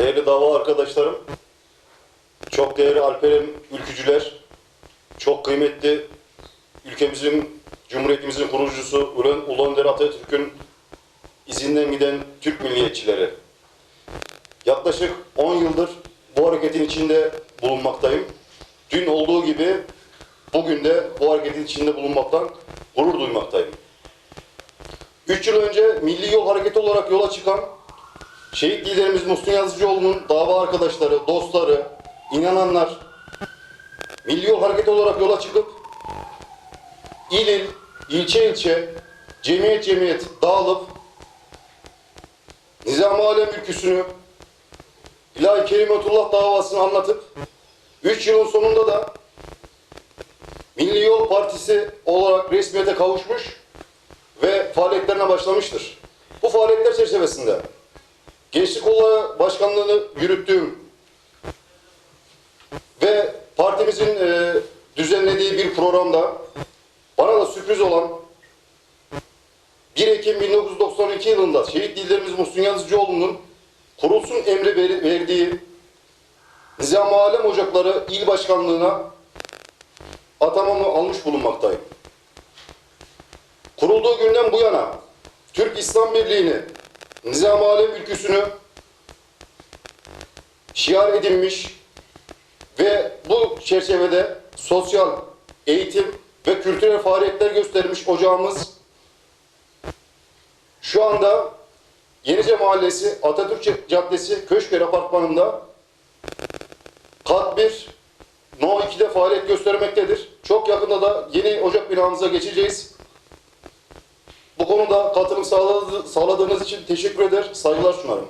Değerli dava arkadaşlarım, çok değerli Alperen ülkücüler, çok kıymetli ülkemizin, Cumhuriyetimizin kurucusu Ulan, Önder Atatürk'ün izinden giden Türk milliyetçileri. Yaklaşık 10 yıldır bu hareketin içinde bulunmaktayım. Dün olduğu gibi bugün de bu hareketin içinde bulunmaktan gurur duymaktayım. 3 yıl önce Milli Yol Hareketi olarak yola çıkan şehit liderimiz Muhsin Yazıcıoğlu'nun dava arkadaşları, dostları, inananlar Milli Yol Hareketi olarak yola çıkıp il il, ilçe ilçe, cemiyet cemiyet dağılıp Nizam-ı Alem ülküsünü İlahi Kerimetullah davasını anlatıp 3 yılın sonunda da Milli Yol Partisi olarak resmiyete kavuşmuş ve faaliyetlerine başlamıştır. Bu faaliyetler çerçevesinde Gençlik Kolları Başkanlığı'nı yürüttüğüm ve partimizin e, düzenlediği bir programda bana da sürpriz olan 1 Ekim 1992 yılında şehit liderimiz Muhsin Yazıcıoğlu'nun kurulsun emri ver- verdiği Nizam-ı Alem Ocakları İl Başkanlığı'na atamamı almış bulunmaktayım. Kurulduğu günden bu yana Türk İslam Birliği'ni, Nizam-ı Alem ülküsünü şiar edinmiş ve bu çerçevede sosyal, eğitim ve kültürel faaliyetler göstermiş ocağımız şu anda Yenice Mahallesi Atatürk Caddesi Köşker Apartmanı'nda kat 1 No 2'de faaliyet göstermektedir. Çok yakında da yeni ocak binamıza geçeceğiz. Bu konuda katılım sağladı- sağladığınız için teşekkür eder, saygılar sunarım.